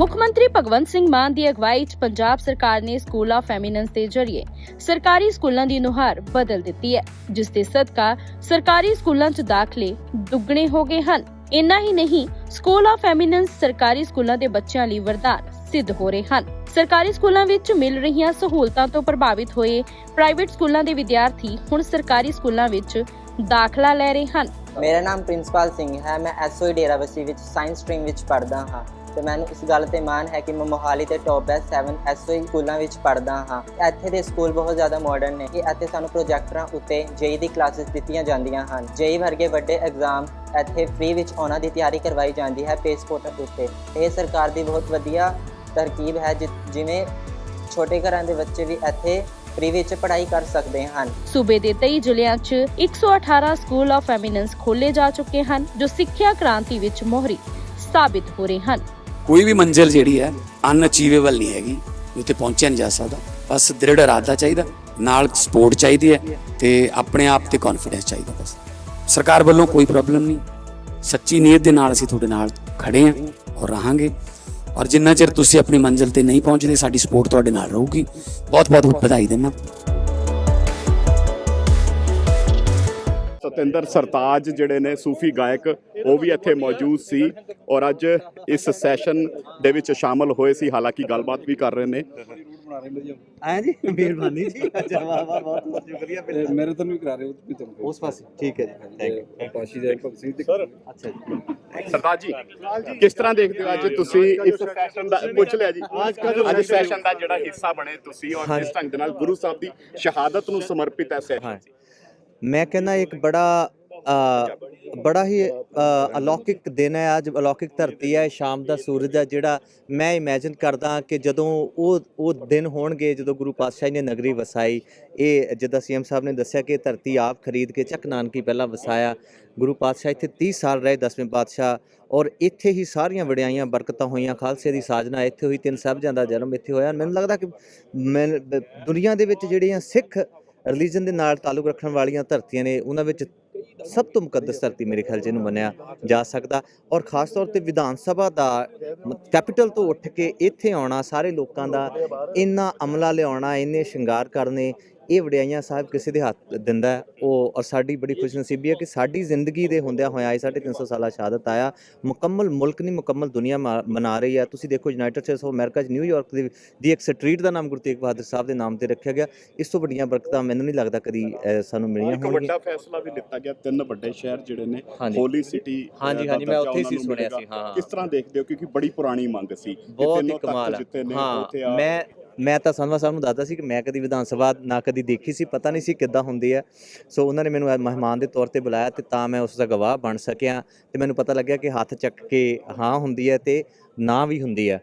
ਮੁੱਖ ਮੰਤਰੀ ਭਗਵੰਤ ਸਿੰਘ ਮਾਨ ਦੀ ਅਗਵਾਈ 'ਚ ਪੰਜਾਬ ਸਰਕਾਰ ਨੇ ਸਕੂਲ ਆਫ ਐਮੀਨੈਂਸ ਦੇ ਜ਼ਰੀਏ ਸਰਕਾਰੀ ਸਕੂਲਾਂ ਦੀ ਨੁਹਾਰ ਬਦਲ ਦਿੱਤੀ ਹੈ, ਜਿਸ ਦੇ ਸਦਕਾ ਸਰਕਾਰੀ ਸਕੂਲਾਂ 'ਚ ਦਾਖਲੇ ਦੁੱਗਣੇ ਹੋ ਗਏ ਹਨ। ਇੰਨਾ ਹੀ ਨਹੀਂ ਸਕੂਲ ਆਫ ਐਮੀਨੈਂਸ ਸਰਕਾਰੀ ਸਕੂਲਾਂ ਦੇ ਬੱਚਿਆਂ ਲਈ ਵਰਦਾਨ ਸਿੱਧ ਹੋ ਰਹੇ ਹਨ। ਸਰਕਾਰੀ ਸਕੂਲਾਂ ਵਿੱਚ ਮਿਲ ਰਹੀਆਂ ਸਹੂਲਤਾਂ ਤੋਂ ਪ੍ਰਭਾਵਿਤ ਹੋਏ ਪ੍ਰਾਈਵੇਟ ਸਕੂਲਾਂ ਦੇ ਵਿਦਿਆਰਥੀ ਹੁਣ ਸਰਕਾਰੀ ਸਕੂਲਾਂ ਵਿੱਚ ਦਾਖਲਾ ਲੈ ਰਹੇ ਹਨ। ਮੇਰਾ ਨਾਮ ਪ੍ਰਿੰਸਪਾਲ ਸਿੰਘ ਹੈ, ਮੈਂ ਐਸਓਈ ਡੇਰਾਬੱਸੀ ਵਿੱਚ ਸਾਇੰਸ ਸਟਰੀਮ ਵਿੱਚ ਪੜ੍ਹਦਾ ਹਾਂ। ਤੇ ਮੈਨੂੰ ਇਸ ਗੱਲ ਤੇ ਮਾਣ ਹੈ ਕਿ ਮੈਂ ਮੋਹਾਲੀ ਦੇ ਟੌਪ ਬੈਸਟ 7 ਐਸਓਈ ਸਕੂਲਾਂ ਵਿੱਚ ਪੜ੍ਹਦਾ ਹਾਂ। ਇੱਥੇ ਦੇ ਸਕੂਲ ਬਹੁਤ ਜ਼ਿਆਦਾ ਮਾਡਰਨ ਨੇ ਕਿ ਇੱਥੇ ਸਾਨੂੰ ਪ੍ਰੋਜੈਕਟਰਾਂ ਉੱਤੇ ਜੇਈ ਦੀ ਕਲਾਸਿਸ ਦਿੱਤੀਆਂ ਜਾਂਦੀਆਂ ਹਨ। ਜੇਈ ਵਰਗੇ ਵੱਡੇ ਐਗਜ਼ਾਮ ਇੱਥੇ ਫ੍ਰੀ ਵਿੱਚ ਉਹਨਾਂ ਦੀ ਤਿਆਰੀ ਕਰਵਾਈ ਜਾਂਦੀ ਹੈ ਪੇਸ ਪੋਰਟਲ ਉੱਤੇ। ਇਹ ਸਰਕਾਰ ਦੀ ਬਹੁਤ ਵਧੀਆ ਤਰਕੀਬ ਹੈ ਜਿ- ਜਿਵੇਂ ਛੋਟੇ ਘਰਾਂ ਦੇ ਬੱਚੇ ਵੀ ਇੱਥੇ ਫ੍ਰੀ ਵਿੱਚ ਪੜ੍ਹਾਈ ਕਰ ਸਕਦੇ ਹਨ। ਸੂਬੇ ਦੇ 23 ਜ਼ਿਲ੍ਹਿਆਂ 'ਚ 118 ਸਕੂਲ ਆਫ ਐਮੀਨੈਂਸ ਖੋਲੇ ਜਾ ਚੁੱਕੇ ਹਨ, ਜੋ ਸਿੱਖਿਆ ਕ੍ਰਾਂਤੀ ਵਿੱਚ ਮੋਹਰੀ ਸਾਬਿਤ ਹੋ ਰਹੇ ਹਨ। ਕੋਈ ਵੀ ਮੰਜ਼ਿਲ ਜਿਹੜੀ ਹੈ ਅਨਅਚੀਵੇਬਲ ਨਹੀਂ ਹੈਗੀ। ਉੱਥੇ ਪਹੁੰਚਿਆ ਨਹੀਂ ਜਾ ਸਕਦਾ। ਬਸ ਦ੍ਰਿੜ ਇਰਾਦਾ ਚਾਹੀਦਾ, ਨਾਲ ਸਪੋਰਟ ਚਾਹੀਦੀ ਹੈ ਤੇ ਆਪਣੇ ਆਪ ਤੇ ਕੌਨਫੀਡੈਂਸ ਚਾਹੀਦਾ ਬਸ। ਸਰਕਾਰ ਵੱਲੋਂ ਕੋਈ ਪ੍ਰੋਬਲਮ ਨਹੀਂ। ਸੱਚੀ ਨੀਅਤ ਦੇ ਨਾਲ ਅਸੀਂ ਤੁਹਾਡੇ ਨਾਲ ਖੜੇ ਹਾਂ ਔਰ ਰਹਾਂਗੇ। ਔਰ ਜਿੰਨਾ ਚਿਰ ਤੁਸੀਂ ਆਪਣੀ ਮੰਜ਼ਿਲ ਤੇ ਨਹੀਂ ਪਹੁੰਚਦੇ, ਸਾਡੀ ਸਪੋਰਟ ਤੁਹਾਡੇ ਨਾਲ ਰਹੂਗੀ। ਬਹੁਤ ਬਹੁਤ ਵਧਾਈ ਦਿੰਦਾ। ਸਤਿੰਦਰ ਸਰਤਾਜ ਜਿਹੜੇ ਨੇ ਸੂਫੀ ਗਾਇਕ ਉਹ ਵੀ ਇੱਥੇ ਮੌਜੂਦ ਸੀ ਔਰ ਅੱਜ ਇਸ ਸੈਸ਼ਨ ਦੇ ਵਿੱਚ ਸ਼ਾਮਲ ਹੋਏ ਸੀ। ਹਾਲਾਂਕਿ ਗੱਲਬਾਤ ਵੀ ਕਰ ਰਹੇ ਨੇ। ਜੀ? ਮਿਹਰਬਾਨੀ ਜੀ। ਅੱਛਾ ਵਾਹ ਵਾਹ ਬਹੁਤ ਬਹੁਤ ਸ਼ੁਕਰੀਆ। ਫਿਰ ਮੈਰਾਥਨ ਵੀ ਕਰਾ ਰਹੇ ਹੋ ਤੁਸੀਂ ਤੁਹਾਨੂੰ ਉਸ ਪਾਸੇ ਠੀਕ ਹੈ ਜੀ। ਥੈਂਕ ਯੂ ਪਾਸ਼ੀ ਦੇ ਭਗਤ ਤੇ ਸਰ ਅੱਛਾ ਜੀ। ਸਰਤਾਜ ਜੀ ਕਿਸ ਤਰ੍ਹਾਂ ਦੇਖਦੇ ਹੋ ਅੱਜ ਤੁਸੀਂ ਇਸ ਸੈਸ਼ਨ ਦਾ ਪੁੱਛ ਲਿਆ ਜੀ। ਅੱਜ ਸੈਸ਼ਨ ਦਾ ਜਿਹੜਾ ਹਿੱਸਾ ਬਣੇ ਤੁਸੀਂ ਔਰ ਹਾਂਜੀ। ਕਿਸ ਢੰਗ ਦੇ ਨਾਲ ਗੁਰੂ ਸਾਹਿਬ ਦੀ ਸ਼ਹਾਦਤ ਨੂੰ ਸਮਰਪਿਤ ਹੈ ਸੈਸ਼ਨ ਹਾਂ ਮੈਂ ਕਹਿੰਦਾ ਇੱਕ ਬੜਾ ਬੜਾ ਹੀ ਅ, ਅਲੌਕਿਕ ਦਿਨ ਹੈ ਅੱਜ ਅਲੌਕਿਕ ਧਰਤੀ ਹੈ ਸ਼ਾਮ ਦਾ ਸੂਰਜ ਹੈ ਜਿਹੜਾ ਮੈਂ ਇਮੇਜਿਨ ਕਰਦਾ ਕਿ ਜਦੋਂ ਉਹ ਉਹ ਦਿਨ ਹੋਣਗੇ ਜਦੋਂ ਗੁਰੂ ਪਾਤਸ਼ਾਹ ਜੀ ਨੇ ਨਗਰੀ ਵਸਾਈ ਇਹ ਜਿੱਦਾਂ ਸੀਐਮ ਸਾਹਿਬ ਨੇ ਦੱਸਿਆ ਕਿ ਇਹ ਧਰਤੀ ਆਪ ਖਰੀਦ ਕੇ ਚੱਕ ਨਾਨਕੀ ਪਹਿਲਾਂ ਵਸਾਇਆ ਗੁਰੂ ਪਾਤਸ਼ਾਹ ਇੱਥੇ 30 ਸਾਲ ਰਹੇ ਦਸਵੇਂ ਪਾਤਸ਼ਾਹ ਔਰ ਇੱਥੇ ਹੀ ਸਾਰੀਆਂ ਵਡਿਆਈਆਂ ਬਰਕਤਾਂ ਹੋਈਆਂ ਖਾਲਸੇ ਦੀ ਸਾਜਨਾ ਇੱਥੇ ਹੋਈ ਤਿੰਨ ਸਾਹਿਬਜ਼ਾਦਿਆਂ ਦਾ ਜਨਮ ਇੱਥੇ ਹੋਇਆ ਮੈਨੂੰ ਲੱਗਦਾ ਕਿ ਮੈਂ ਦੁਨੀਆ ਦੇ ਵਿੱਚ ਜਿਹੜੀਆਂ ਸਿੱਖ ਰਿਲੀਜਨ ਦੇ ਨਾਲ ਤਾਲੁਕ ਰੱਖਣ ਵਾਲੀਆਂ ਧਰਤੀਆਂ ਨੇ ਉਹਨਾਂ ਵਿੱਚ ਸਭ ਤੋਂ ਮੁਕੱਦਸ ਧਰਤੀ ਮੇਰੇ ਖਿਆਲ ਜਿਹਨੂੰ ਮੰਨਿਆ ਜਾ ਸਕਦਾ ਔਰ ਖਾਸ ਤੌਰ ਤੇ ਵਿਧਾਨ ਸਭਾ ਦਾ ਕੈਪੀਟਲ ਤੋਂ ਉੱਠ ਕੇ ਇੱਥੇ ਆਉਣਾ, ਸਾਰੇ ਲੋਕਾਂ ਦਾ ਇੰਨਾ ਅਮਲਾ ਲਿਆਉਣਾ, ਇੰਨੇ ਸ਼ਿੰਗਾਰ ਕਰਨੇ ਇਹ ਵਡਿਆਈਆਂ ਸਾਹਿਬ ਕਿਸੇ ਦੇ ਹੱਥ ਦਿੰਦਾ। ਉਹ ਔਰ ਸਾਡੀ ਬੜੀ ਖੁਸ਼ਨਸੀਬੀ ਹੈ ਕਿ ਸਾਡੀ ਜ਼ਿੰਦਗੀ ਦੇ ਹੁੰਦਿਆਂ ਹੋਇਆ ਇਹ ਸਾਢੇ ਤਿੰਨ ਸੌ ਸਾਲਾ ਸ਼ਹਾਦਤ ਆਇਆ। ਮੁਕੰਮਲ ਮੁਲਕ ਨਹੀਂ ਮੁਕੰਮਲ ਦੁਨੀਆ ਮਨਾ ਰਹੀ ਹੈ। ਤੁਸੀਂ ਦੇਖੋ ਯੂਨਾਈਟਿਡ ਸਟੇਟਸ ਆਫ ਅਮਰੀਕਾ 'ਚ ਨਿਊਯਾਰਕ ਦੀ ਦੀ ਇੱਕ ਸਟਰੀਟ ਦਾ ਨਾਮ ਗੁਰੂ ਤੇਗ ਬਹਾਦਰ ਸਾਹਿਬ ਦੇ ਨਾਮ ਤੇ ਰੱਖਿਆ ਗਿਆ। ਇਸ ਤੋਂ ਵੱਡੀਆਂ ਬਰਕਤਾਂ ਮੈਨੂੰ ਨਹੀਂ ਲੱਗਦਾ ਕਦੀ ਸਾਨੂੰ ਮਿਲੀਆਂ ਇੱਕ ਹੋਣਗੀਆਂ। ਵੱਡਾ ਫੈਸਲਾ ਵੀ ਲਿੱਤਾ ਗਿਆ। ਤਿੰਨ ਵੱਡੇ ਸ਼ਹਿਰ ਜਿਹੜੇ ਨੇ। ਹੋਲੀ ਸਿਟੀ ਹਾਂਜੀ, ਹਾਂਜੀ, ਮੈਂ ਉੱਥੇ ਹੀ ਸੀ ਸੁਣਿਆ ਸੀ, ਹਾਂ। ਕਿਸ ਤਰ੍ਹਾਂ ਦੇਖਦੇ ਹੋ? ਕਿਉਂਕਿ ਬੜੀ ਪੁਰਾਣੀ ਮੰਗ ਸੀ। ਬਹੁਤ ਕਮਾਲ ਹੈ। ਮੈਂ ਮੈਂ ਤਾਂ ਸੰਧਵਾ ਸਾਹਿਬ ਨੂੰ ਦੱਸਦਾ ਸੀ ਕਿ ਮੈਂ ਕਦੀ ਵਿਧਾਨ ਸਭਾ ਨਾ ਕਦੀ ਦੇਖੀ ਸੀ, ਪਤਾ ਨਹੀਂ ਸੀ ਕਿੱਦਾਂ ਹੁੰਦੀ ਹੈ। ਸੋ ਉਹਨਾਂ ਨੇ ਮੈਨੂੰ ਮਹਿਮਾਨ ਦੇ ਤੌਰ ਤੇ ਬੁਲਾਇਆ ਤੇ ਤਾਂ ਮੈਂ ਉਸ ਦਾ ਗਵਾਹ ਬਣ ਸਕਿਆ ਤੇ ਮੈਨੂੰ ਪਤਾ ਲੱਗਿਆ ਕਿ ਹੱਥ ਚੱਕ ਕੇ ਹਾਂ ਹੁੰਦੀ ਹੈ ਤੇ ਨਾ ਵੀ ਹੁੰਦੀ ਹੈ।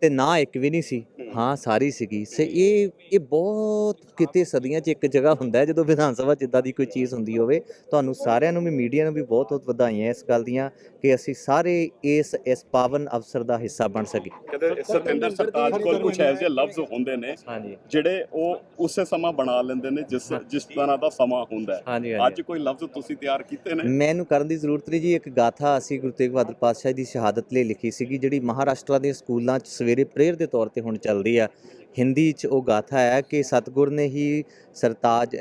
ਤੇ ਨਾ ਇੱਕ ਵੀ ਨਹੀਂ ਸੀ। ਹਾਂ ਸਾਰੀ ਸੀਗੀ। ਸੇ ਇਹ ਇਹ ਬਹੁਤ ਕਿਤੇ ਸਦੀਆਂ 'ਚ ਇੱਕ ਜਗ੍ਹਾ ਹੁੰਦਾ ਜਦੋਂ ਵਿਧਾਨ ਸਭਾ ਜਿੱਦਾਂ ਦੀ ਕੋਈ ਚੀਜ਼ ਹੁੰਦੀ ਹੋਵੇ ਤੁਹਾਨੂੰ ਸਾਰਿਆਂ ਨੂੰ ਵੀ ਮੀਡੀਆ ਨੂੰ ਵੀ ਬਹੁਤ ਬਹੁਤ ਵਧਾਈਆਂ ਇਸ ਗੱਲ ਦੀਆਂ ਕਿ ਅਸੀਂ ਸਾਰੇ ਇਸ ਇਸ ਪਾਵਨ ਅਵਸਰ ਦਾ ਹਿੱਸਾ ਬਣ ਸਕੇ। ਕਦੇ ਸਤਿੰਦਰ ਸਰਤਾਜ ਕੋਲ ਕੁਝ ਐਸੇ ਲਫ਼ਜ਼ ਹੁੰਦੇ ਨੇ ਜਿਹੜੇ ਉਹ ਉਸੇ ਸਮਾਂ ਬਣਾ ਲੈਂਦੇ ਨੇ ਜਿਸ ਜਿਸ ਤਰ੍ਹਾਂ ਦਾ ਸਮਾਂ ਹੁੰਦਾ ਅੱਜ ਕੋਈ ਲਫ਼ਜ਼ ਤੁਸੀਂ ਤਿਆਰ ਕੀਤੇ ਨੇ? ਮੈਨੂੰ ਕਰਨ ਦੀ ਜ਼ਰੂਰਤ ਨਹੀਂ ਜੀ ਇੱਕ ਗਾਥਾ ਅਸੀਂ ਗੁਰੂ ਤੇਗ ਬਹਾਦਰ ਪਾਤਸ਼ਾਹ ਦੀ ਸ਼ਹਾਦਤ ਲਈ ਲਿਖੀ ਸੀਗੀ ਜਿਹੜੀ ਮਹਾਰਾਸ਼ਟਰ ਦੇ ਸਕੂਲਾਂ 'ਚ ਸਵੇਰੇ ਪ੍ਰੇਅਰ ਦੇ ਤੌਰ ਤੇ ਹੁਣ ਚੱਲਦੀ ਆ। ਹਿੰਦੀ ਚ ਉਹ ਗਾਥਾ ਹੈ ਕਿ ਸਤਗੁਰ ਨੇ ਹੀ ਸਰਤਾਜ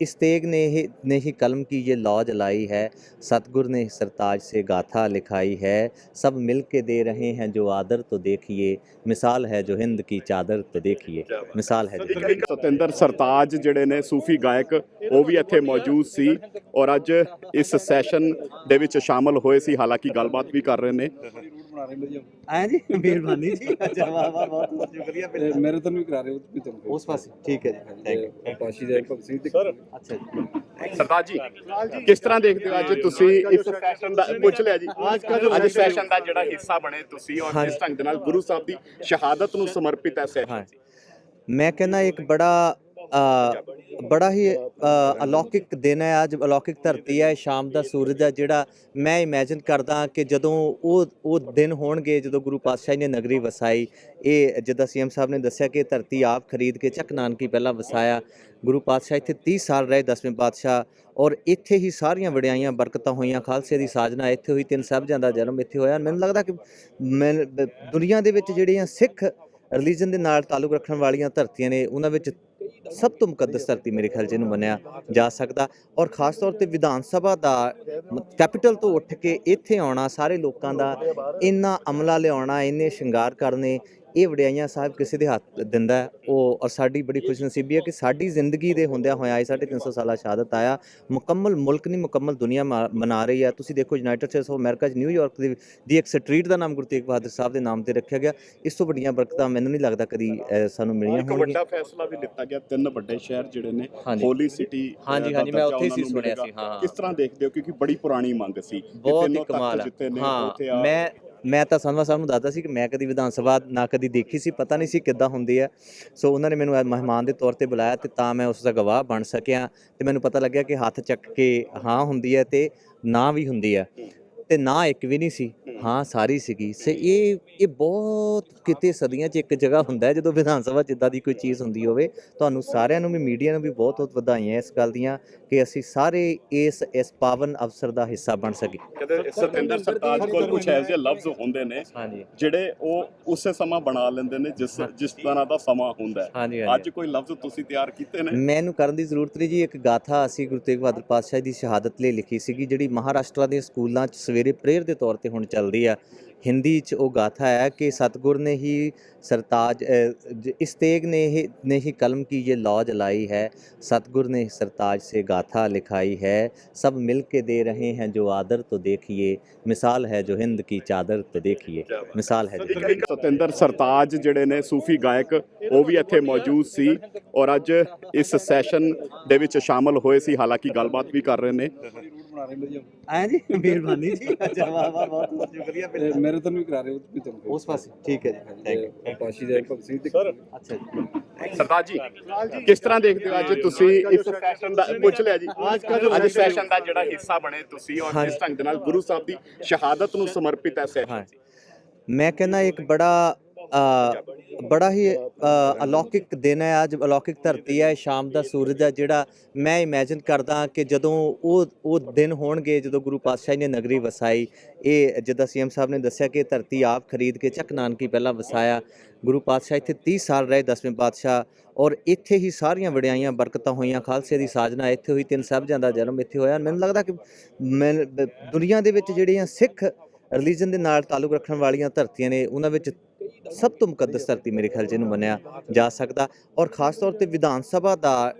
ਇਸ ਤੇਗ ਨੇ ਹੀ ਨੇ ਕਲਮ ਕੀ ਇਹ ਲੌ ਜਲਾਈ ਹੈ। ਸਤਗੁਰ ਨੇ ਸਰਤਾਜ ਸੇ ਗਾਥਾ ਲਿਖਾਈ ਹੈ। ਸਭ ਮਿਲ ਕੇ ਦੇ ਰਹੇ ਹੈ ਜੋ ਆਦਰ ਤੋ ਦੇਖੀਏ। ਮਿਸਾਲ ਹੈ ਜੋ ਹਿੰਦ ਕੀ ਚਾਦਰ ਤੋ ਦੇਖੀਏ। ਮਿਸਾਲ ਹੈ ਸਤਿੰਦਰ ਸਰਤਾਜ ਜਿਹੜੇ ਨੇ ਸੂਫੀ ਗਾਇਕ ਉਹ ਵੀ ਇੱਥੇ ਮੌਜੂਦ ਸੀ ਔਰ ਅੱਜ ਇਸ ਸੈਸ਼ਨ ਦੇ ਵਿੱਚ ਸ਼ਾਮਲ ਹੋਏ ਸੀ। ਹਾਲਾਂਕਿ ਗੱਲਬਾਤ ਵੀ ਕਰ ਰਹੇ ਨੇ। ਆਇਆ ਜੀ ਮਿਹਰਬਾਨੀ ਜੀ। ਅੱਛਾ ਵਾਹ ਵਾਹ ਬਹੁਤ ਬਹੁਤ ਸ਼ੁਕਰੀਆ। ਫਿਰ ਮੈਰਾਥਨ ਵੀ ਕਰਾ ਰਹੇ ਹੋ ਤੁਸੀਂ ਤੁਹਾਨੂੰ ਉਸ ਪਾਸੇ ਠੀਕ ਹੈ ਜੀ ਥੈਂਕ ਯੂ ਪਾਸ਼ੀ ਦੇ ਭਗਤ ਤੇ ਸਰ ਅੱਛਾ ਜੀ। ਸਰਤਾਜ ਜੀ ਕਿਸ ਤਰ੍ਹਾਂ ਦੇਖਦੇ ਹੋ ਅੱਜ ਤੁਸੀਂ ਇਸ ਸੈਸ਼ਨ ਦਾ ਪੁੱਛ ਲਿਆ ਜੀ। ਅੱਜ ਸੈਸ਼ਨ ਦਾ ਜਿਹੜਾ ਹਿੱਸਾ ਬਣੇ ਤੁਸੀਂ ਔਰ ਹਾਂਜੀ। ਕਿਸ ਢੰਗ ਦੇ ਨਾਲ ਗੁਰੂ ਸਾਹਿਬ ਦੀ ਸ਼ਹਾਦਤ ਨੂੰ ਸਮਰਪਿਤ ਹੈ ਹਾਂ। ਸੈਸ਼ਨ ਮੈਂ ਕਹਿੰਦਾ ਇੱਕ ਬੜਾ ਬੜਾ ਹੀ ਅਲੌਕਿਕ ਦਿਨ ਹੈ ਅੱਜ, ਅਲੌਕਿਕ ਧਰਤੀ ਹੈ, ਸ਼ਾਮ ਦਾ ਸੂਰਜ ਹੈ, ਜਿਹੜਾ ਮੈਂ ਇਮੇਜਿਨ ਕਰਦਾ ਕਿ ਜਦੋਂ ਉਹ ਉਹ ਦਿਨ ਹੋਣਗੇ, ਜਦੋਂ ਗੁਰੂ ਪਾਤਸ਼ਾਹ ਨੇ ਨਗਰੀ ਵਸਾਈ, ਇਹ ਜਿੱਦਾਂ ਸੀਐਮ ਸਾਹਿਬ ਨੇ ਦੱਸਿਆ ਕਿ ਧਰਤੀ ਆਪ ਖਰੀਦ ਕੇ ਚੱਕ ਨਾਨਕੀ ਪਹਿਲਾਂ ਵਸਾਇਆ, ਗੁਰੂ ਪਾਤਸ਼ਾਹ ਇੱਥੇ 30 ਸਾਲ ਰਹੇ ਦਸਵੇਂ ਪਾਤਸ਼ਾਹ, ਔਰ ਇੱਥੇ ਹੀ ਸਾਰੀਆਂ ਵਡਿਆਈਆਂ, ਬਰਕਤਾਂ ਹੋਈਆਂ, ਖਾਲਸੇ ਦੀ ਸਾਜਨਾ, ਇੱਥੇ ਹੋਈ ਤਿੰਨ ਸਾਹਿਬਜ਼ਾਦਾ ਦਾ ਜਨਮ, ਇੱਥੇ ਹੋਇਆ, ਮੈਨੂੰ ਲੱਗਦਾ ਕਿ ਮੈਂ, ਦੁਨੀਆ ਦੇ ਵਿੱਚ ਜਿਹੜੀਆਂ ਸਿੱਖ ਰਿਲੀਜਨ ਦੇ ਨਾਲ ਤਾਲੁਕ ਰੱਖਣ ਵਾਲੀਆਂ ਧਰਤੀਆਂ ਨੇ, ਉਹਨਾਂ ਵਿੱਚ ਸਭ ਤੋਂ ਮੁਕੱਦਸ ਧਰਤੀ ਮੇਰੇ ਖਿਆਲ ਜਿਹਨੂੰ ਮੰਨਿਆ ਜਾ ਸਕਦਾ। ਔਰ ਖਾਸ ਤੌਰ ਤੇ ਵਿਧਾਨ ਸਭਾ ਦਾ ਕੈਪੀਟਲ ਤੋਂ ਉੱਠ ਕੇ ਇੱਥੇ ਆਉਣਾ, ਸਾਰੇ ਲੋਕਾਂ ਦਾ ਇੰਨਾ ਅਮਲਾ ਲਿਆਉਣਾ, ਇੰਨੇ ਸ਼ਿੰਗਾਰ ਕਰਨੇ ਇਹ ਵਡਿਆਈਆਂ ਸਾਹਿਬ ਕਿਸੇ ਦੇ ਹੱਥ ਦਿੰਦਾ। ਉਹ ਔਰ ਸਾਡੀ ਬੜੀ ਖੁਸ਼ਨਸੀਬੀ ਹੈ ਕਿ ਸਾਡੀ ਜ਼ਿੰਦਗੀ ਦੇ ਹੁੰਦਿਆਂ ਹੋਇਆ ਇਹ ਸਾਢੇ ਤਿੰਨ ਸੌ ਸਾਲਾ ਸ਼ਹਾਦਤ ਆਇਆ। ਮੁਕੰਮਲ ਮੁਲਕ ਨਹੀਂ ਮੁਕੰਮਲ ਦੁਨੀਆ ਮਨਾ ਰਹੀ ਹੈ। ਤੁਸੀਂ ਦੇਖੋ ਯੂਨਾਈਟਿਡ ਸਟੇਟਸ ਆਫ ਅਮਰੀਕਾ 'ਚ ਨਿਊਯਾਰਕ ਦੀ ਦੀ ਇੱਕ ਸਟਰੀਟ ਦਾ ਨਾਮ ਗੁਰੂ ਤੇਗ ਬਹਾਦਰ ਸਾਹਿਬ ਦੇ ਨਾਮ ਤੇ ਰੱਖਿਆ ਗਿਆ। ਇਸ ਤੋਂ ਵੱਡੀਆਂ ਬਰਕਤਾਂ ਮੈਨੂੰ ਨਹੀਂ ਲੱਗਦਾ ਕਦੀ ਸਾਨੂੰ ਮਿਲੀਆਂ ਇੱਕ ਹੋਣਗੀਆਂ। ਵੱਡਾ ਫੈਸਲਾ ਵੀ ਲਿੱਤਾ ਗਿਆ। ਤਿੰਨ ਵੱਡੇ ਸ਼ਹਿਰ ਜਿਹੜੇ ਨੇ। ਹੋਲੀ ਸਿਟੀ ਹਾਂਜੀ, ਹਾਂਜੀ, ਮੈਂ ਉੱਥੇ ਸੀ ਸੁਣਿਆ ਸੀ, ਹਾਂ। ਕਿਸ ਤਰ੍ਹਾਂ ਦੇਖਦੇ ਹੋ? ਕਿਉਂਕਿ ਬੜੀ ਪੁਰਾਣੀ ਮੰਗ ਸੀ। ਬਹੁਤ ਕਮਾਲ ਹੈ। ਮੈਂ ਮੈਂ ਤਾਂ ਸੰਧਵਾ ਸਾਹਿਬ ਨੂੰ ਦੱਸਦਾ ਸੀ ਕਿ ਮੈਂ ਕਦੀ ਵਿਧਾਨ ਸਭਾ ਨਾ ਕਦੀ ਦੇਖੀ ਸੀ, ਪਤਾ ਨਹੀਂ ਸੀ ਕਿੱਦਾਂ ਹੁੰਦੀ ਹੈ। ਸੋ ਉਹਨਾਂ ਨੇ ਮੈਨੂੰ ਮਹਿਮਾਨ ਦੇ ਤੌਰ ਤੇ ਬੁਲਾਇਆ ਤੇ ਤਾਂ ਮੈਂ ਉਸ ਦਾ ਗਵਾਹ ਬਣ ਸਕਿਆ ਤੇ ਮੈਨੂੰ ਪਤਾ ਲੱਗਿਆ ਕਿ ਹੱਥ ਚੱਕ ਕੇ ਹਾਂ ਹੁੰਦੀ ਹੈ ਤੇ ਨਾ ਵੀ ਹੁੰਦੀ ਹੈ। ਤੇ ਨਾ ਇੱਕ ਵੀ ਨਹੀਂ ਸੀ। ਹਾਂ। ਸਾਰੀ ਸੀਗੀ। ਸੇ ਇਹ ਇਹ ਬਹੁਤ ਕਿਤੇ ਸਦੀਆਂ 'ਚ ਇੱਕ ਜਗ੍ਹਾ ਹੁੰਦਾ ਹੈ ਜਦੋਂ ਵਿਧਾਨ ਸਭਾ ਜਿੱਦਾਂ ਦੀ ਕੋਈ ਚੀਜ਼ ਹੁੰਦੀ ਹੋਵੇ ਤੁਹਾਨੂੰ ਸਾਰਿਆਂ ਨੂੰ ਵੀ ਮੀਡੀਆ ਨੂੰ ਵੀ ਬਹੁਤ ਬਹੁਤ ਵਧਾਈਆਂ ਇਸ ਗੱਲ ਦੀਆਂ ਕਿ ਅਸੀਂ ਸਾਰੇ ਇਸ ਇਸ ਪਾਵਨ ਅਵਸਰ ਦਾ ਹਿੱਸਾ ਬਣ ਸਕੇ। ਕਦੇ ਸਤਿੰਦਰ ਸਰਤਾਜ ਕੋਲ ਕੁਝ ਐਸੇ ਜਿਹੇ ਲਫ਼ਜ਼ ਹੁੰਦੇ ਨੇ ਜਿਹੜੇ ਉਹ ਉਸੇ ਸਮਾਂ ਬਣਾ ਲੈਂਦੇ ਨੇ ਜਿਸ ਜਿਸ ਤਰ੍ਹਾਂ ਦਾ ਸਮਾਂ ਹੁੰਦਾ ਅੱਜ ਕੋਈ ਲਫ਼ਜ਼ ਤੁਸੀਂ ਤਿਆਰ ਕੀਤੇ ਨੇ? ਮੈਨੂੰ ਕਰਨ ਦੀ ਜ਼ਰੂਰਤ ਨਹੀਂ ਜੀ ਇੱਕ ਗਾਥਾ ਅਸੀਂ ਗੁਰੂ ਤੇਗ ਬਹਾਦਰ ਪਾਤਸ਼ਾਹ ਦੀ ਸ਼ਹਾਦਤ ਲਈ ਲਿਖੀ ਸੀਗੀ ਜਿਹੜੀ ਮਹਾਰਾਸ਼ਟਰ ਦੇ ਸਕੂਲਾਂ 'ਚ ਸਵੇਰੇ ਪ੍ਰੇਅਰ ਦੇ ਤੌਰ ਤੇ ਹੁਣ ਚੱਲਦੀ ਆ। ਹਿੰਦੀ ਚ ਉਹ ਗਾਥਾ ਹੈ ਕਿ ਸਤਗੁਰ ਨੇ ਹੀ ਸਰਤਾਜ ਇਸ ਤੇਗ ਨੇ ਹੀ ਨੇ ਹੀ ਕਲਮ ਕੀ ਇਹ ਲੌ ਜਲਾਈ ਹੈ। ਸਤਗੁਰ ਨੇ ਸਰਤਾਜ ਸੇ ਗਾਥਾ ਲਿਖਾਈ ਹੈ। ਸਭ ਮਿਲ ਕੇ ਦੇ ਰਹੇ ਹੈ ਜੋ ਆਦਰ ਤੋ ਦੇਖੀਏ। ਮਿਸਾਲ ਹੈ ਜੋ ਹਿੰਦ ਕੀ ਚਾਦਰ ਤੋ ਦੇਖੀਏ। ਮਿਸਾਲ ਹੈ ਸਤਿੰਦਰ ਸਰਤਾਜ ਜਿਹੜੇ ਨੇ ਸੂਫੀ ਗਾਇਕ ਉਹ ਵੀ ਇੱਥੇ ਮੌਜੂਦ ਸੀ ਔਰ ਅੱਜ ਇਸ ਸੈਸ਼ਨ ਦੇ ਵਿੱਚ ਸ਼ਾਮਲ ਹੋਏ ਸੀ। ਹਾਲਾਂਕਿ ਗੱਲਬਾਤ ਵੀ ਕਰ ਰਹੇ ਨੇ। ਬਣਾ ਰਹੇ ਵਧੀਆ ਆਇਆ ਜੀ ਮਿਹਰਬਾਨੀ ਜੀ। ਅੱਛਾ ਵਾਹ ਵਾਹ ਬਹੁਤ ਸ਼ੁਕਰੀਆ। ਤੇ ਬਿਲਕੁਲ ਮੈਰਾਥਨ ਵੀ ਕਰਾ ਰਹੇ ਹੋ ਤੁਸੀਂ ਚੰਗੇ। ਉਸ ਪਾਸੇ। ਠੀਕ ਹੈ ਜੀ ਥੈਂਕ ਯੂ ਪਾਸ਼ੀ ਜੈ ਭਗਤ ਸਿੰਘ ਤੇ ਸਰ ਅੱਛਾ ਜੀ। ਸਰਦਾਰ ਜੀ ਕਿਸ ਤਰ੍ਹਾਂ ਦੇਖਦੇ ਹੋ ਅੱਜ ਤੁਸੀਂ ਇਸ ਸੈਸ਼ਨ ਦਾ? ਪੁੱਛ ਲਿਆ ਜੀ। ਅੱਜ ਸੈਸ਼ਨ ਦਾ ਜਿਹੜਾ ਹਿੱਸਾ ਬਣੇ ਤੁਸੀਂ ਔਰ ਜਿਸ ਢੰਗ ਦੇ ਨਾਲ ਗੁਰੂ ਸਾਹਿਬ ਦੀ ਸ਼ਹਾਦਤ ਨੂੰ ਸਮਰਪਿਤ ਹੈ ਸੈਸ਼ਨ ਮੈਂ ਕਹਿੰਦਾ ਇੱਕ ਬੜਾ ਬੜਾ ਹੀ ਅਲੌਕਿਕ ਦਿਨ ਹੈ ਅੱਜ, ਅਲੌਕਿਕ ਧਰਤੀ ਹੈ, ਸ਼ਾਮ ਦਾ ਸੂਰਜ ਹੈ, ਜਿਹੜਾ ਮੈਂ ਇਮੇਜਿਨ ਕਰਦਾ ਕਿ ਜਦੋਂ ਉਹ ਉਹ ਦਿਨ ਹੋਣਗੇ, ਜਦੋਂ ਗੁਰੂ ਪਾਤਸ਼ਾਹ ਨੇ ਨਗਰੀ ਵਸਾਈ, ਇਹ ਜਿੱਦਾਂ ਸੀਐਮ ਸਾਹਿਬ ਨੇ ਦੱਸਿਆ ਕਿ ਧਰਤੀ ਆਪ ਖਰੀਦ ਕੇ ਚੱਕ ਨਾਨਕੀ ਪਹਿਲਾਂ ਵਸਾਇਆ, ਗੁਰੂ ਪਾਤਸ਼ਾਹ ਇੱਥੇ 30 ਸਾਲ ਰਹੇ ਦਸਵੇਂ ਪਾਤਸ਼ਾਹ, ਔਰ ਇੱਥੇ ਹੀ ਸਾਰੀਆਂ ਵਡਿਆਈਆਂ, ਬਰਕਤਾਂ ਹੋਈਆਂ, ਖਾਲਸੇ ਦੀ ਸਾਜਨਾ, ਇੱਥੇ ਹੋਈ ਤਿੰਨ ਸਾਹਿਬਜ਼ਾਦਾ ਦਾ ਜਨਮ, ਇੱਥੇ ਹੋਇਆ, ਮੈਨੂੰ ਲੱਗਦਾ ਕਿ ਮੈਂ, ਦੁਨੀਆ ਦੇ ਵਿੱਚ ਜਿਹੜੀਆਂ ਸਿੱਖ ਰਿਲੀਜਨ ਦੇ ਨਾਲ ਤਾਲੁਕ ਰੱਖਣ ਵਾਲੀਆਂ ਧਰਤੀਆਂ ਨੇ, ਉਹਨਾਂ ਵਿੱਚ ਸਭ ਤੋਂ ਮੁਕੱਦਸ ਧਰਤੀ ਮੇਰੇ ਖਿਆਲ ਜਿਹਨੂੰ ਮੰਨਿਆ ਜਾ ਸਕਦਾ ਔਰ ਖਾਸ ਤੌਰ ਤੇ ਵਿਧਾਨ ਸਭਾ ਦਾ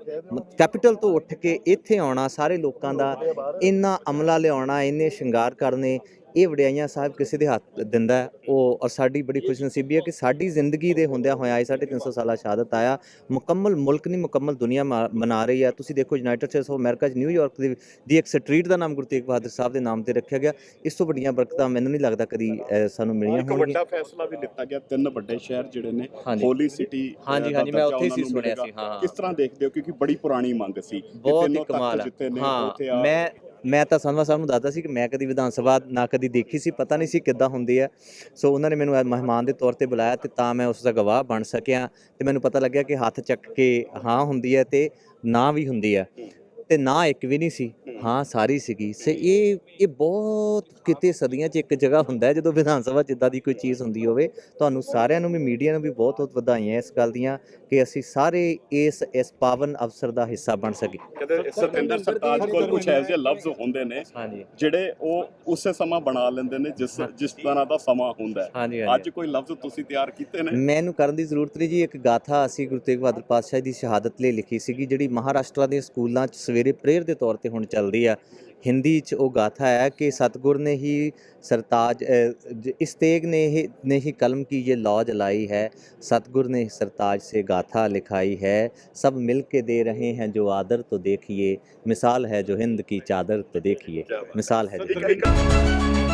ਕੈਪੀਟਲ ਤੋਂ ਉੱਠ ਕੇ ਇੱਥੇ ਆਉਣਾ, ਸਾਰੇ ਲੋਕਾਂ ਦਾ ਇੰਨਾ ਅਮਲਾ ਲਿਆਉਣਾ, ਇੰਨੇ ਸ਼ਿੰਗਾਰ ਕਰਨੇ ਇਹ ਵਡਿਆਈਆਂ ਸਾਹਿਬ ਕਿਸੇ ਦੇ ਹੱਥ ਦਿੰਦਾ। ਉਹ ਔਰ ਸਾਡੀ ਬੜੀ ਖੁਸ਼ਨਸੀਬੀ ਹੈ ਕਿ ਸਾਡੀ ਜ਼ਿੰਦਗੀ ਦੇ ਹੁੰਦਿਆਂ ਹੋਇਆ ਇਹ ਸਾਢੇ ਤਿੰਨ ਸੌ ਸਾਲਾ ਸ਼ਹਾਦਤ ਆਇਆ। ਮੁਕੰਮਲ ਮੁਲਕ ਨਹੀਂ ਮੁਕੰਮਲ ਦੁਨੀਆ ਮਨਾ ਰਹੀ ਹੈ। ਤੁਸੀਂ ਦੇਖੋ ਯੂਨਾਈਟਿਡ ਸਟੇਟਸ ਆਫ ਅਮਰੀਕਾ 'ਚ ਨਿਊਯਾਰਕ ਦੀ ਦੀ ਇੱਕ ਸਟਰੀਟ ਦਾ ਨਾਮ ਗੁਰੂ ਤੇਗ ਬਹਾਦਰ ਸਾਹਿਬ ਦੇ ਨਾਮ ਤੇ ਰੱਖਿਆ ਗਿਆ। ਇਸ ਤੋਂ ਵੱਡੀਆਂ ਬਰਕਤਾਂ ਮੈਨੂੰ ਨਹੀਂ ਲੱਗਦਾ ਕਦੀ ਸਾਨੂੰ ਮਿਲੀਆਂ ਇੱਕ ਹੋਣਗੀਆਂ। ਵੱਡਾ ਫੈਸਲਾ ਵੀ ਲਿੱਤਾ ਗਿਆ। ਤਿੰਨ ਵੱਡੇ ਸ਼ਹਿਰ ਜਿਹੜੇ ਨੇ। ਹੋਲੀ ਸਿਟੀ ਹਾਂਜੀ, ਹਾਂਜੀ, ਮੈਂ ਉੱਥੇ ਸੀ ਸੁਣਿਆ ਸੀ, ਹਾਂ। ਕਿਸ ਤਰ੍ਹਾਂ ਦੇਖਦੇ ਹੋ? ਕਿਉਂਕਿ ਬੜੀ ਪੁਰਾਣੀ ਮੰਗ ਸੀ। ਬਹੁਤ ਕਮਾਲ ਹੈ। ਹਾਂ ਮੈਂ ਮੈਂ ਤਾਂ ਸੰਧਵਾ ਸਾਹਿਬ ਨੂੰ ਦੱਸਦਾ ਸੀ ਕਿ ਮੈਂ ਕਦੀ ਵਿਧਾਨ ਸਭਾ ਨਾ ਕਦੀ ਦੇਖੀ ਸੀ, ਪਤਾ ਨਹੀਂ ਸੀ ਕਿੱਦਾਂ ਹੁੰਦੀ ਹੈ। ਸੋ ਉਹਨਾਂ ਨੇ ਮੈਨੂੰ ਮਹਿਮਾਨ ਦੇ ਤੌਰ ਤੇ ਬੁਲਾਇਆ ਤੇ ਤਾਂ ਮੈਂ ਉਸ ਦਾ ਗਵਾਹ ਬਣ ਸਕਿਆ ਤੇ ਮੈਨੂੰ ਪਤਾ ਲੱਗਿਆ ਕਿ ਹੱਥ ਚੱਕ ਕੇ ਹਾਂ ਹੁੰਦੀ ਹੈ ਤੇ ਨਾ ਵੀ ਹੁੰਦੀ ਹੈ। ਤੇ ਨਾ ਇੱਕ ਵੀ ਨਹੀਂ ਸੀ। ਹਾਂ। ਸਾਰੀ ਸੀਗੀ। ਸੇ ਇਹ ਇਹ ਬਹੁਤ ਕਿਤੇ ਸਦੀਆਂ 'ਚ ਇੱਕ ਜਗ੍ਹਾ ਹੁੰਦਾ ਹੈ ਜਦੋਂ ਵਿਧਾਨ ਸਭਾ ਜਿੱਦਾਂ ਦੀ ਕੋਈ ਚੀਜ਼ ਹੁੰਦੀ ਹੋਵੇ ਤੁਹਾਨੂੰ ਸਾਰਿਆਂ ਨੂੰ ਵੀ ਮੀਡੀਆ ਨੂੰ ਵੀ ਬਹੁਤ ਬਹੁਤ ਵਧਾਈਆਂ ਇਸ ਗੱਲ ਦੀਆਂ ਕਿ ਅਸੀਂ ਸਾਰੇ ਇਸ ਇਸ ਪਾਵਨ ਅਵਸਰ ਦਾ ਹਿੱਸਾ ਬਣ ਸਕੇ। ਕਦੇ ਸਤਿੰਦਰ ਸਰਤਾਜ ਕੋਲ ਕੁਝ ਐਸੇ ਜਿਹੇ ਲਫ਼ਜ਼ ਹੁੰਦੇ ਨੇ ਜਿਹੜੇ ਉਹ ਉਸੇ ਸਮਾਂ ਬਣਾ ਲੈਂਦੇ ਨੇ ਜਿਸ ਜਿਸ ਤਰ੍ਹਾਂ ਦਾ ਸਮਾਂ ਹੁੰਦਾ ਅੱਜ ਕੋਈ ਲਫ਼ਜ਼ ਤੁਸੀਂ ਤਿਆਰ ਕੀਤੇ ਨੇ? ਮੈਨੂੰ ਕਰਨ ਦੀ ਜ਼ਰੂਰਤ ਨਹੀਂ ਜੀ ਇੱਕ ਗਾਥਾ ਅਸੀਂ ਗੁਰੂ ਤੇਗ ਬਹਾਦਰ ਪਾਤਸ਼ਾਹ ਦੀ ਸ਼ਹਾਦਤ ਲਈ ਲਿਖੀ ਸੀਗੀ ਜਿਹੜੀ ਮਹਾਰਾਸ਼ਟਰ ਦੇ ਸਕੂਲਾਂ 'ਚ ਸਵੇਰੇ ਪ੍ਰੇਅਰ ਦੇ ਤੌਰ ਤੇ ਹੁਣ ਚੱਲਦੀ ਆ ਹਿੰਦੀ 'ਚ ਉਹ ਗਾਥਾ ਹੈ ਕਿ ਸਤਗੁਰ ਨੇ ਹੀ ਸਰਤਾਜ ਅ, ਜ- इस तेग ने ही ने ही कलम की ये लौ जलाई है सतगुर ने सरताज से गाथा लिखाई है सब मिल के दे रहे हैं जो आदर तो देखिए मिसाल है जो हिंद की चादर तो देखिए मिसाल है जो ਇੱਕ- ਇੱਕ